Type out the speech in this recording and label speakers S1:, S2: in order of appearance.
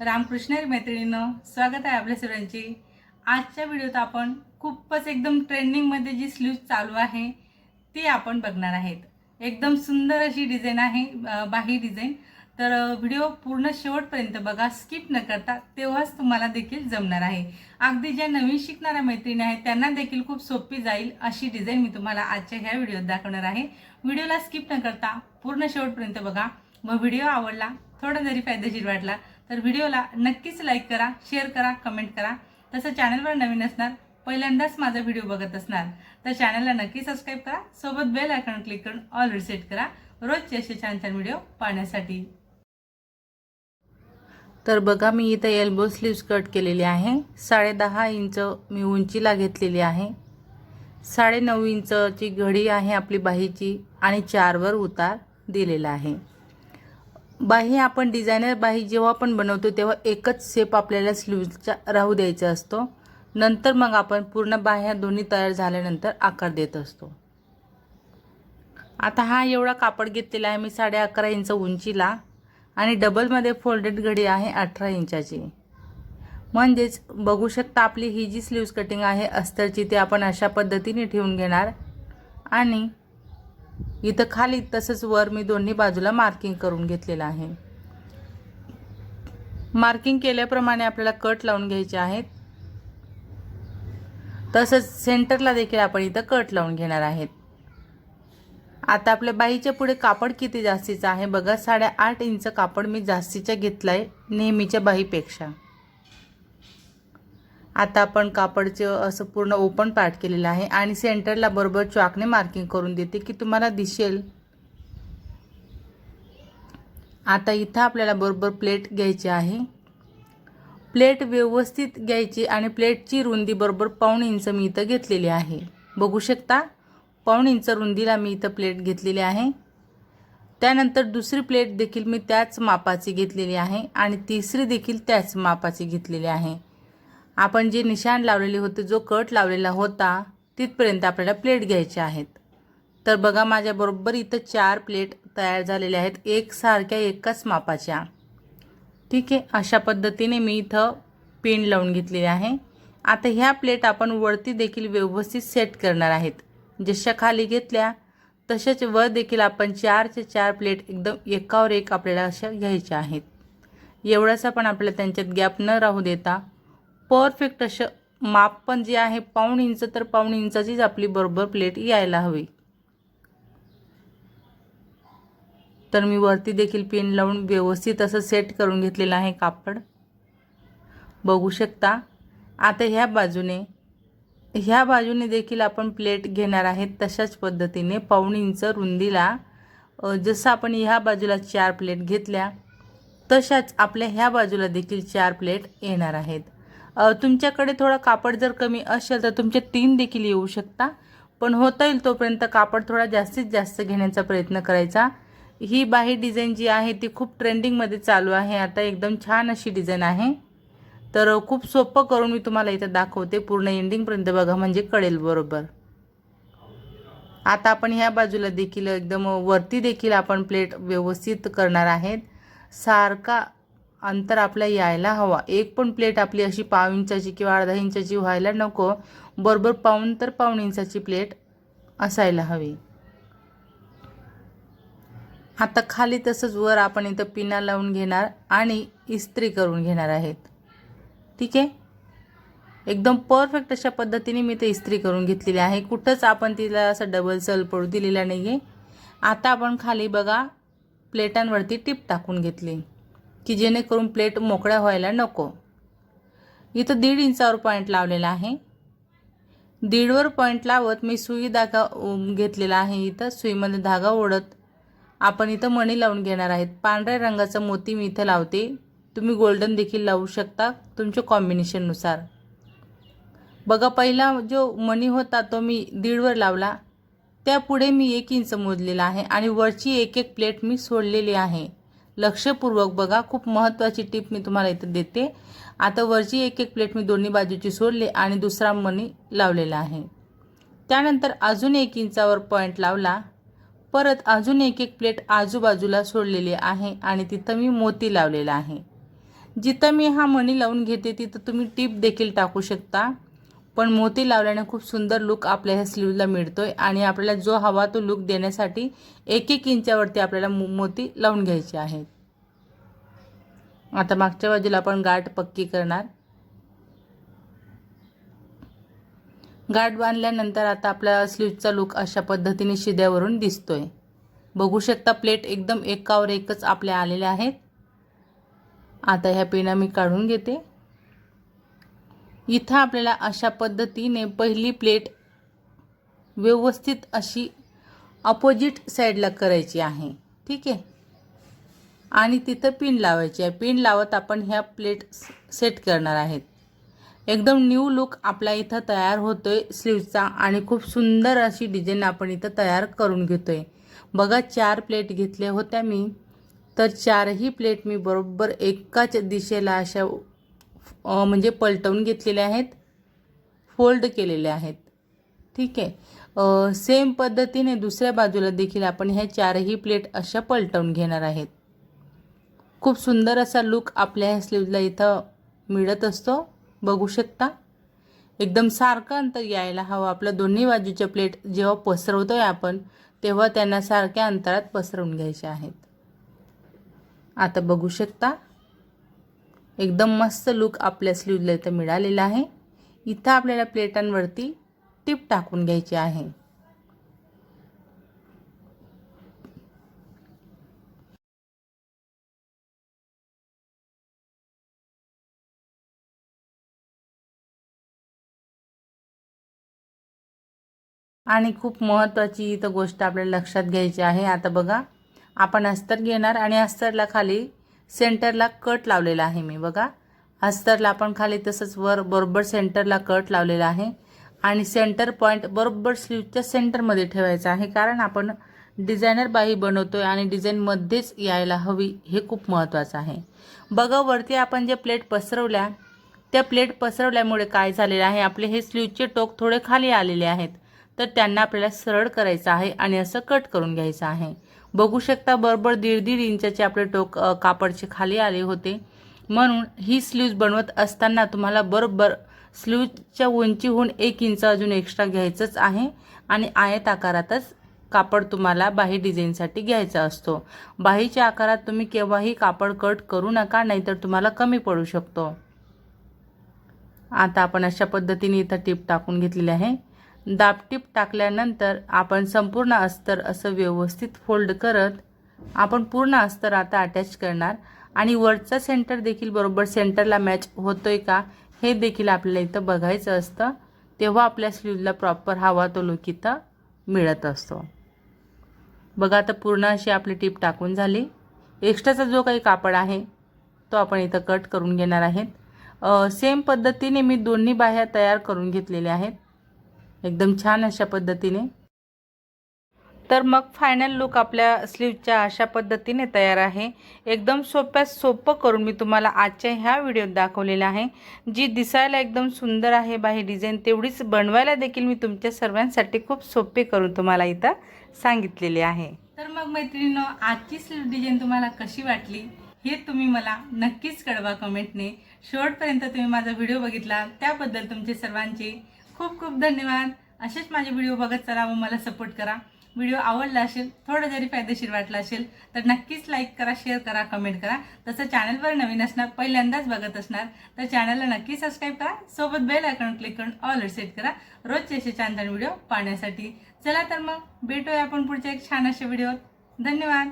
S1: रामकृष्ण मैत्रिणीनं स्वागत आहे आपल्या सर्वांची आजच्या व्हिडिओत आपण खूपच एकदम ट्रेंडिंगमध्ये जी स्लूज चालू आहे ती आपण बघणार आहेत. एकदम सुंदर अशी डिझाईन आहे बाही डिझाईन तर व्हिडिओ पूर्ण शेवटपर्यंत बघा स्किप न करता तेव्हाच तुम्हाला देखील जमणार आहे. अगदी ज्या नवीन शिकणाऱ्या मैत्रिणी आहेत त्यांना देखील खूप सोपी जाईल अशी डिझाईन मी तुम्हाला आजच्या ह्या व्हिडिओत दाखवणार आहे. व्हिडिओला स्किप न करता पूर्ण शेवटपर्यंत बघा. मग व्हिडिओ आवडला थोडा जरी फायदेशीर वाटला तर व्हिडिओला नक्कीच लाईक करा शेअर करा कमेंट करा. तसं चॅनलवर नवीन असणार पहिल्यांदाच माझा व्हिडिओ बघत असणार तर चॅनलला नक्की सबस्क्राईब करा. सोबत बेल आयकॉन क्लिक करून ऑल रिसेट करा. रोजचे असे छान छान व्हिडिओ पाहण्यासाठी.
S2: तर बघा मी इथं एल्बो स्लीव्स कट केलेली आहे. साडेदहा इंच मी उंचीला घेतलेली आहे. साडेनऊ इंचची घडी आहे आपली बाहीची आणि चारवर उतार दिलेला आहे. बाही आपण डिझायनर बाही जेव्हा आपण बनवतो तेव्हा एकच शेप आपल्याला स्लीवचा राहू द्यायचा असतो. नंतर मग आपण पूर्ण बाह्या दोन्ही तयार झाल्यानंतर आकार देत असतो. आता हा एवढा कापड घेतलेला आहे. मी साडे अकरा इंच उंचीला आणि डबलमध्ये फोल्डेड घडी आहे अठरा इंचाची. म्हणजेच बघू शकता आपली ही जी स्लीव्स कटिंग आहे अस्तरची ती आपण अशा पद्धतीने ठेवून घेणार. आणि इथं खाली तसंच वर मी दोन्ही बाजूला मार्किंग करून घेतलेलं आहे. मार्किंग केल्याप्रमाणे आपल्याला कट लावून घ्यायचे आहेत. तसंच सेंटरला देखील आपण इथं कट लावून घेणार आहेत. आता आपल्या बाईच्या पुढे कापड किती जास्तीचं आहे? बघा साडेआठ इंच कापड मी जास्तीचं घेतलं आहे नेहमीच्या बाईपेक्षा. आता आपण कापडचं असं पूर्ण ओपन पार्ट केलेलं आहे आणि सेंटरला बरोबर चॉकने मार्किंग करून देते की तुम्हाला दिसेल. आता इथं आपल्याला बरोबर प्लेट घ्यायची आहे. प्लेट व्यवस्थित घ्यायची आणि प्लेटची रुंदी बरोबर पाऊण इंच मी इथं घेतलेली आहे. बघू शकता पाऊण इंच रुंदीला मी इथं प्लेट घेतलेली आहे. त्यानंतर दुसरी प्लेट देखील मी त्याच मापाची घेतलेली आहे आणि तिसरी देखील त्याच मापाची घेतलेली आहे. आपण जे निशाण लावलेले होते जो कट लावलेला होता तिथपर्यंत आपल्याला प्लेट घ्यायचे आहेत. तर बघा माझ्याबरोबर इथं चार प्लेट तयार झालेल्या आहेत एकसारख्या एकाच मापाच्या. ठीक आहे अशा पद्धतीने मी इथं पिन लावून घेतलेली आहे. आता ह्या प्लेट आपण वरती देखील व्यवस्थित सेट करणार आहेत. जशा खाली घेतल्या तशाच वर देखील आपण चारचे चार प्लेट एकदम एकावर एक आपल्याला अशा घ्यायच्या आहेत. एवढासा पण आपल्याला त्यांच्यात गॅप न राहू देता परफेक्ट असं माप पण जे आहे पाऊण इंच तर पाऊण इंचाचीच आपली बरोबर प्लेट यायला हवी. तर मी वरती देखील पिन लावून व्यवस्थित असं सेट करून घेतलेलं आहे कापड. बघू शकता आता ह्या बाजूने ह्या बाजूने देखील आपण प्लेट घेणार आहेत तशाच पद्धतीने पाऊण इंच रुंदीला. जसं आपण ह्या बाजूला चार प्लेट घेतल्या तशाच आपल्या ह्या बाजूला देखील चार प्लेट येणार आहेत. तुमच्याकडे थोडं कापड जर कमी असेल तर तुमचे तीन देखील येऊ शकता. पण होता येईल तोपर्यंत कापड थोडा जास्तीत जास्त घेण्याचा प्रयत्न करायचा. ही बाही डिझाईन जी आहे ती खूप ट्रेंडिंगमध्ये चालू आहे. आता एकदम छान अशी डिझाईन आहे. तर खूप सोपं करून मी तुम्हाला इथं दाखवते. पूर्ण एंडिंगपर्यंत बघा म्हणजे कळेल बरोबर. आता आपण ह्या बाजूला देखील एकदम वरती देखील आपण प्लेट व्यवस्थित करणार आहेत. सारखा अंतर आपल्या यायला हवा. एक पण प्लेट आपली अशी पाव इंचाची किंवा अर्धा इंचाची व्हायला नको. बरोबर पाऊण तर पाऊण इंचाची प्लेट असायला हवी. आता खाली तसंच वर आपण इथं पिना लावून घेणार आणि इस्त्री करून घेणार आहेत. ठीक आहे? एकदम परफेक्ट अशा पद्धतीने मी ते इस्त्री करून घेतलेली आहे. कुठंच आपण तिला असं डबल सल पडू दिलेला नाही आहे आता आपण खाली बघा प्लेटांवरती टीप टाकून घेतली. की जेणेकरून प्लेट मोकळ्या व्हायला नको. इथं दीड इंचावर पॉईंट लावलेला आहे. दीडवर पॉईंट लावत मी सुई धागा घेतलेला आहे इथं. सुईमध्ये धागा ओढत आपण इथं मणी लावून घेणार आहेत. पांढऱ्या रंगाचा मोती मी इथं लावते. तुम्ही गोल्डन देखील लावू शकता तुमच्या कॉम्बिनेशननुसार बघा पहिला जो मणी होता तो मी दीडवर लावला. त्यापुढे मी एक इंच मोजलेला आहे आणि वरची एक एक प्लेट मी सोडलेली आहे. लक्षपूर्वक बघा. खूप महत्त्वाची टिप मी तुम्हाला इथं देते. आता वरची एक एक प्लेट मी दोन्ही बाजूची सोडली आणि दुसरा मणी लावलेला आहे. त्यानंतर अजून एक इंचावर पॉईंट लावला. परत अजून एक एक प्लेट आजूबाजूला सोडलेली आहे आणि तिथं मी मोती लावलेला आहे. जिथं मी हा मणी लावून घेते तिथं तुम्ही टीप देखील टाकू शकता. पण मोती लावल्याने खूप सुंदर लुक आपल्या ह्या स्लीवला आहे आणि आपल्याला जो हवा तो लुक देण्यासाठी एक एक इंचावरती आपल्याला मोती लावून घ्यायचे आहेत. आता मागच्या बाजूला आपण गाठ पक्की करणार. गाठ बांधल्यानंतर आता आपल्या स्लीवचा लुक अशा पद्धतीने शिद्यावरून दिसतोय. बघू शकता प्लेट एकदम एकावर एकच आपल्या आलेल्या आहेत. आता ह्या पिना मी काढून घेते. इथं आपल्याला अशा पद्धतीने पहिली प्लेट व्यवस्थित अशी अपोजिट साईडला करायची आहे. ठीक आहे? आणि तिथं पिन लावायची आहे. पिन लावत आपण ह्या प्लेट सेट करणार आहेत. एकदम न्यू लुक आपला इथं तयार होतो आहे स्लीवचा आणि खूप सुंदर अशी डिझाईन आपण इथं तयार करून घेतो आहे बघा चार प्लेट घेतल्या होत्या मी. तर चारही प्लेट मी बरोबर एकाच दिशेला अशा म्हणजे पलटवून घेतलेले आहेत फोल्ड केलेले आहेत. ठीक आहे? सेम पद्धतीने दुसऱ्या बाजूला देखील आपण ह्या चारही प्लेट अशा पलटवून घेणार आहेत. खूप सुंदर असा लुक आपल्या ह्या स्लीवला इथं मिळत असतो. बघू शकता. एकदम सारखं अंतर यायला हवं. आपलं दोन्ही बाजूच्या प्लेट जेव्हा पसरवतोय आपण तेव्हा त्यांना सारख्या अंतरात पसरवून घ्यायचे आहेत. आता बघू शकता. एकदम मस्त लुक आपल्या स्लीवला इथं मिळालेला आहे. इथं आपल्याला प्लेटांवरती टिप टाकून घ्यायची आहे. आणि खूप महत्त्वाची इथं गोष्ट आपल्याला लक्षात घ्यायची आहे. आता बघा आपण अस्तर घेणार आणि अस्तरला खाली सेंटरला कट लावलेला आहे मी बघा. अस्तरला आपण खाली तसंच वर बरोबर सेंटरला कट लावलेला आहे. आणि सेंटर पॉईंट बरोबर स्लीवच्या सेंटरमध्ये ठेवायचा आहे कारण आपण डिझायनर बाही आहे आणि डिझाईनमध्येच यायला हवी हे खूप महत्त्वाचं आहे. बघा वरती आपण जे प्लेट पसरवल्या त्या प्लेट पसरवल्यामुळे काय झालेलं आहे? आपले हे स्लीवचे टोक थोडे खाली आलेले आहेत तर त्यांना आपल्याला सरळ करायचं आहे आणि असं कट करून घ्यायचं आहे. बघू शकता बरोबर दीड दीड इंचाचे आपले टोक कापडचे खाली आले होते. म्हणून ही स्लीव्ज बनवत असताना तुम्हाला बरोबर स्लीवच्या उंचीहून एक इंच अजून एक्स्ट्रा घ्यायचंच आहे आणि आयत आकारातच कापड तुम्हाला बाही डिझाईनसाठी घ्यायचा असतो. बाहीच्या आकारात तुम्ही केव्हाही कापड कट करू नका नाहीतर तुम्हाला कमी पडू शकतो. आता आपण अशा पद्धतीने इथं टीप टाकून घेतलेली आहे. दाबटीप टाकल्यानंतर आपण संपूर्ण अस्तर असं व्यवस्थित फोल्ड करत आपण पूर्ण अस्तर आता अटॅच करणार. आणि वरचा सेंटर देखील बरोबर सेंटरला मॅच होतोय का हे देखील आपल्याला इथं बघायचं असतं. तेव्हा आपल्या स्लीवला प्रॉपर हवा तो लुक इथं मिळत असतो. बघा आता पूर्ण अशी आपली टीप टाकून झाली. एक्स्ट्राचा जो काही कापड आहे तो आपण इथं कट करून घेणार आहेत. सेम पद्धतीने मी दोन्ही बाह्या तयार करून घेतलेल्या आहेत. एकदम छान अशा पद्धतीने. तर मग फायनल लुक आपल्या स्लीवच्या अशा पद्धतीने तयार आहे. एकदम सोप्यात सोपं करून मी तुम्हाला आजच्या ह्या व्हिडिओत दाखवलेलं आहे. जी दिसायला एकदम सुंदर आहे बाही डिझाईन तेवढीच बनवायला देखील मी तुमच्या सर्वांसाठी खूप सोपे करून तुम्हाला इथं सांगितलेले आहे.
S1: तर मग मैत्रिणींनो आजची स्लीव डिझाईन तुम्हाला कशी वाटली? हे तुम्ही मला नक्कीच कळवा कमेंटने शेवटपर्यंत तुम्ही माझा व्हिडिओ बघितला. त्याबद्दल तुमचे सर्वांचे खूप खूप धन्यवाद. असेच माझे व्हिडिओ बघत चला व मला सपोर्ट करा. व्हिडिओ आवडला असेल थोडं जरी फायदेशीर वाटला असेल तर नक्कीच लाईक करा शेअर करा कमेंट करा. तसं चॅनलवर नवीन असणार पहिल्यांदाच बघत असणार तर चॅनलला नक्की सबस्क्राईब करा. सोबत बेल आयकॉन क्लिक करून ऑल सेट करा. रोजचे असे छान छान व्हिडिओ पाहण्यासाठी. चला तर मग भेटूया आपण पुढच्या एक छान अशा व्हिडिओत धन्यवाद.